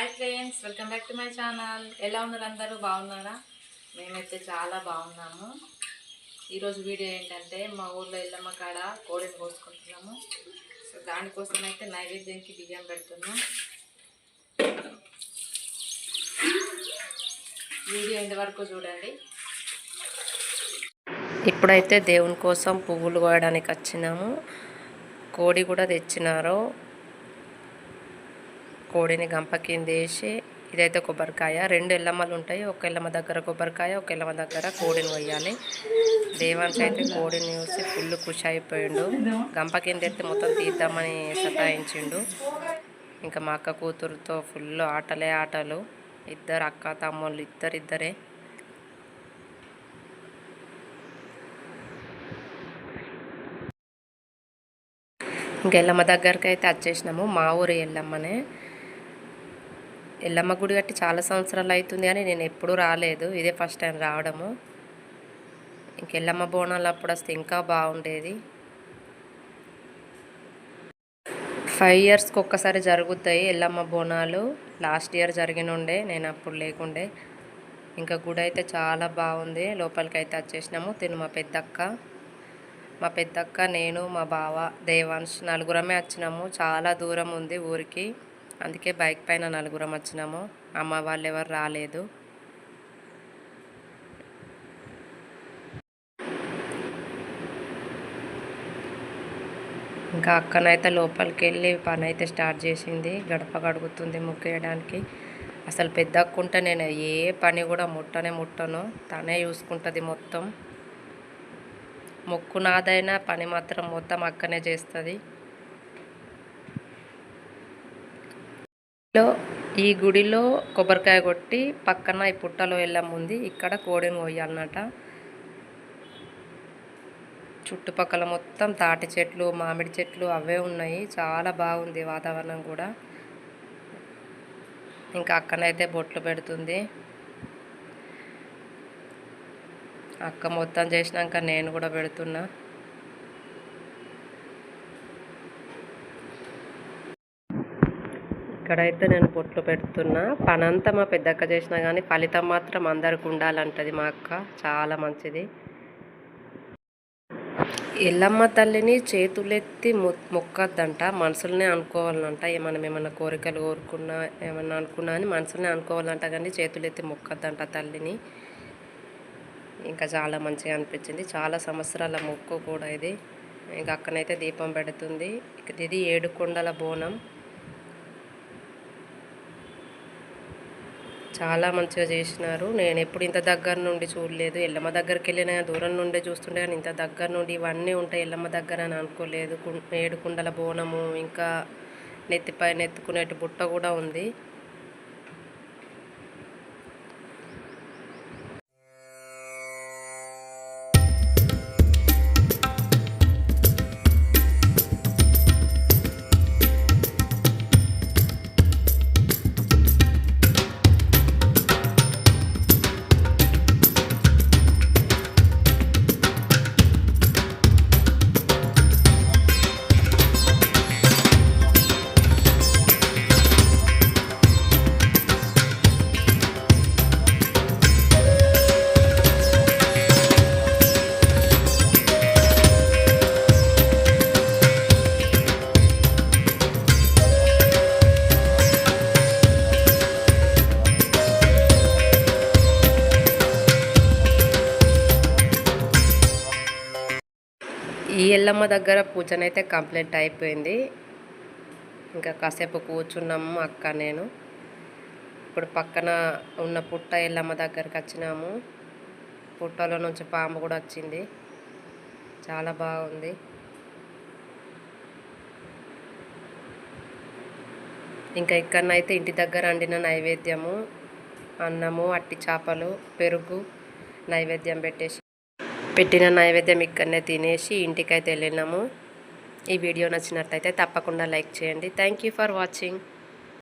Hi friends welcome back to my channel. ఎలా ఉన్నారు అందరూ? బాగున్నారా? మేమైతే చాలా బాగున్నాము. ఈరోజు వీడియో ఏంటంటే మా ఊర్లో ఎల్లమ్మ కాడ కోడిని కోసుకుంటున్నాము. సో దానికోసం అయితే నైవేద్యంకి బియ్యం పెడుతున్నాం. వీడియో ఎంతవరకు చూడండి. ఇప్పుడైతే దేవుని కోసం పువ్వులు కోయడానికి వచ్చినాము. కోడి కూడా తెచ్చినారు. కోడిని గంప కింద వేసి ఇదైతే కొబ్బరికాయ. రెండు ఎల్లమ్మలు ఉంటాయి. ఒక ఎల్లమ్మ దగ్గర కొబ్బరికాయ ఒక ఎల్లమ్మ దగ్గర కోడిని వేయాలి. దేవాన్స్ అయితే కోడిని చూసి ఫుల్ ఖుషి అయిపోయిండు. గంప కింద ఎత్తి మొత్తం తీద్దామని సతాయించిండు. ఇంకా మా అక్క కూతురుతో ఫుల్ ఆటలే ఆటలు. ఇద్దరు అక్క తమ్ముళ్ళు ఇద్దరు ఇద్దరే ఇంకా ఎల్లమ్మ దగ్గరికి అయితే వచ్చేసినాము. మా ఊరు ఎల్లమ్మనే. ఎల్లమ్మ గుడి కట్టి చాలా సంవత్సరాలు అవుతుంది కానీ నేను ఎప్పుడూ రాలేదు. ఇదే ఫస్ట్ టైం రావడము. ఇంక ఎల్లమ్మ బోనాలు అప్పుడు వస్తే ఇంకా బాగుండేది. ఫైవ్ ఇయర్స్కి ఒక్కసారి జరుగుతాయి ఎల్లమ్మ బోనాలు. లాస్ట్ ఇయర్ జరిగిన ఉండే నేను అప్పుడు లేకుండే. ఇంకా గుడి అయితే చాలా బాగుంది. లోపలికి అయితే వచ్చేసినాము. తిను మా పెద్దక్క. మా పెద్దక్క నేను మా బావ దేవాంశ్ నలుగురమే వచ్చినాము. చాలా దూరం ఉంది ఊరికి. అందుకే బైక్ పైన నలుగురం వచ్చినాము. అమ్మ వాళ్ళు ఎవరు రాలేదు. ఇంకా అక్కనైతే లోపలికి వెళ్ళి పని అయితే స్టార్ట్ చేసింది. గడప గడుగుతుంది ముక్కేయడానికి. అసలు పెద్ద అక్కుంటే నేను ఏ పని కూడా ముట్టనే ముట్టను. తనే చూసుకుంటుంది మొత్తం. మొక్కు నాదైనా పని మాత్రం మొత్తం అక్కనే చేస్తుంది. లో ఈ గుడిలో కొబ్బరికాయ కొట్టి పక్కన ఈ పుట్టలో వెళ్ళం ఉంది. ఇక్కడ కోడిని కోయాలన్నట. చుట్టుపక్కల మొత్తం తాటి చెట్లు మామిడి చెట్లు అవే ఉన్నాయి. చాలా బాగుంది వాతావరణం కూడా. ఇంకా అక్కనైతే బొట్లు పెడుతుంది. అక్క మొత్తం చేసినాక నేను కూడా పెడుతున్నా. ఇక్కడైతే నేను బొట్లు పెడుతున్నా. పనంతా మా పెద్దక్క చేసినా కానీ ఫలితం మాత్రం అందరికి ఉండాలంటది మా అక్క. చాలా మంచిది. ఎల్లమ్మ తల్లిని చేతులెత్తి మొక్కద్దంట. మనసులనే అనుకోవాలంట. ఏ మనం ఏమైనా కోరికలు కోరుకున్నా ఏమన్నా అనుకున్నా అని మనసులనే అనుకోవాలంట కానీ చేతులెత్తి మొక్కద్దంట తల్లిని. ఇంకా చాలా మంచిగా అనిపించింది. చాలా సంవత్సరాల మొక్కు కూడా ఇది. ఇంకా అక్కనైతే దీపం పెడుతుంది. ఇక ఇది ఏడు కొండల బోనం. చాలా మంచిగా చేసినారు. నేను ఎప్పుడు ఇంత దగ్గర నుండి చూడలేదు. ఎల్లమ్మ దగ్గరికి వెళ్ళిన దూరం నుండే చూస్తుండే కానీ ఇంత దగ్గర నుండి ఇవన్నీ ఉంటాయి. ఎల్లమ్మ దగ్గర అని అనుకోలేదు. కు- ఏడు కుండల బోనము ఇంకా నెత్తిపైన ఎత్తుకునేటి బుట్ట కూడా ఉంది. ఈ ఎల్లమ్మ దగ్గర పూజనైతే కంప్లీట్ అయిపోయింది. ఇంకా కాసేపు కూర్చున్నాము అక్క నేను. ఇప్పుడు పక్కన ఉన్న పుట్ట ఎల్లమ్మ దగ్గరికి వచ్చినాము. పుట్టలో నుంచి పాము కూడా వచ్చింది. చాలా బాగుంది. ఇంకా ఇక్కడనైతే ఇంటి దగ్గర వండిన నైవేద్యము అన్నము అట్టి చేపలు పెరుగు నైవేద్యం పెట్టేసి పెట్టిన నైవేద్యం ఇక్కడనే తినేసి ఇంటికైతే వెళ్ళినాము. ఈ వీడియో నచ్చినట్లయితే తప్పకుండా లైక్ చేయండి. Thank you for watching